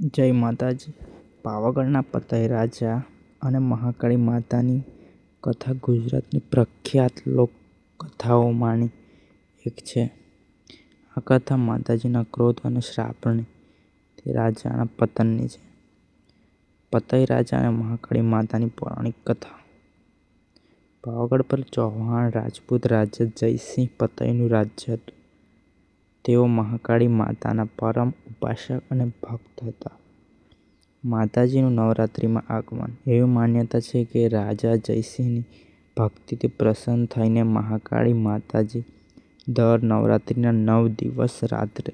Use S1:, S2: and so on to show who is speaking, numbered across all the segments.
S1: જય માતાજી પાવાગઢના પતઈ રાજા અને મહાકાળી માતાની કથા ગુજરાતની પ્રખ્યાત લોકકથાઓમાંની એક છે. આ કથા માતાજીના ક્રોધ અને શ્રાપને તે રાજાના પતનની છે. પતઈ રાજા અને મહાકાળી માતાની પૌરાણિક કથા. પાવાગઢ પર ચૌહાણ રાજપૂત રાજા જયસિંહ પતઈનું રાજ્ય હતું. તેઓ મહાકાળી માતાના પરમ ઉપાસક અને ભક્ત હતા. માતાજીનું નવરાત્રિમાં આગમન. એવી માન્યતા છે કે રાજા જયસિંહની ભક્તિથી પ્રસન્ન થઈને મહાકાળી માતાજી દર નવરાત્રિના નવ દિવસ રાત્રે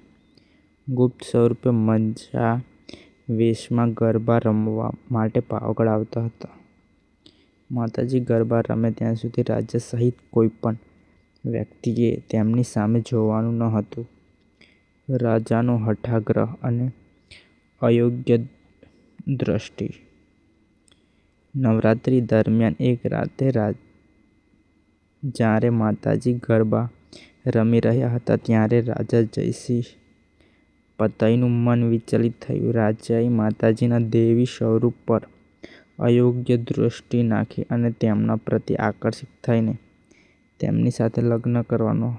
S1: ગુપ્ત સ્વરૂપે મજા વેશમાં ગરબા રમવા માટે પાવાગઢ આવતા હતા. માતાજી ગરબા રમે ત્યાં સુધી રાજા સહિત કોઈ પણ વ્યક્તિએ તેમની સામે જોવાનું ન હતું. રાજાનો હઠાગ્રહ અને અયોગ્ય દ્રષ્ટિ. નવરાત્રિ દરમિયાન એક રાતે જ્યારે માતાજી ગરબા રમી રહ્યા હતા, ત્યારે રાજા જયસિંહ પતઈનું મન વિચલિત થયું. રાજાએ માતાજીના દેવી સ્વરૂપ પર અયોગ્ય દૃષ્ટિ નાખી અને તેમના પ્રત્યે આકર્ષિત થઈને તેમની સાથે લગ્ન કરવાનો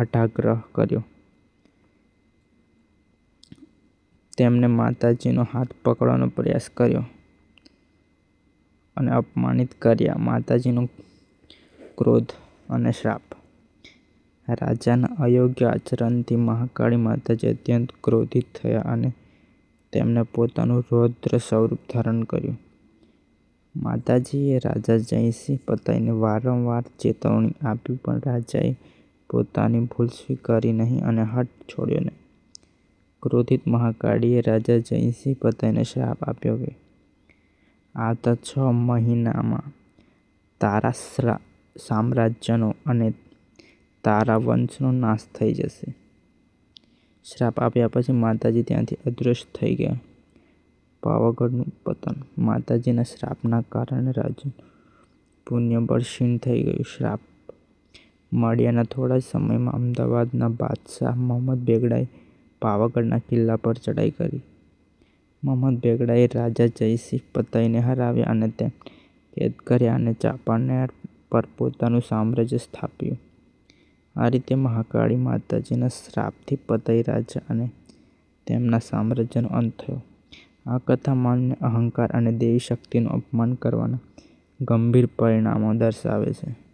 S1: હઠાગ્રહ કર્યો. તેમણે માતાજીનો હાથ પકડવાનો પ્રયાસ કર્યો અને અપમાનિત કર્યા. માતાજીનો ક્રોધ અને શ્રાપ. રાજાના અયોગ્ય આચરણથી મહાકાળી માતાજી અત્યંત ક્રોધિત થયા અને તેમણે પોતાનું રૌદ્ર સ્વરૂપ ધારણ કર્યું. માતાજીએ રાજા જયસિંહ પતાઈને વારંવાર ચેતવણી આપી, પણ રાજાએ પોતાની ભૂલ સ્વીકારી નહીં અને હઠ છોડ્યો નહીં. ક્રોધિત મહાકાળીએ રાજા જયસિંહ પતઈને શ્રાપ આપ્યો કે આવતા છ મહિનામાં તારા સામ્રાજ્યનો અને તારા વંશનો નાશ થઈ જશે. શ્રાપ આપ્યા પછી માતાજી ત્યાંથી અદૃશ્ય થઈ ગયા. પાવાગઢનું પતન. માતાજીના શ્રાપના કારણે રાજુ પુણ્યબળ ક્ષીણ થઈ ગયું. શ્રાપ મળ્યાના થોડા સમયમાં અમદાવાદના બાદશાહ મોહમ્મદ બેગડાએ પાવાગઢના કિલ્લા પર ચડાઈ કરી. મોહમ્મદ બેગડાએ રાજા જયસિંહ પતઈને હરાવ્યા અને તેમને કેદ કર્યા અને ચાંપાનેર પર પોતાનું સામ્રાજ્ય સ્થાપ્યું. આ રીતે મહાકાળી માતાજીના શ્રાપથી પતઈ રાજા અને તેમના સામ્રાજ્યનો અંત થયો. આ કથા માનને અહંકાર અને દેવી શક્તિનું અપમાન કરવાના ગંભીર પરિણામો દર્શાવે છે.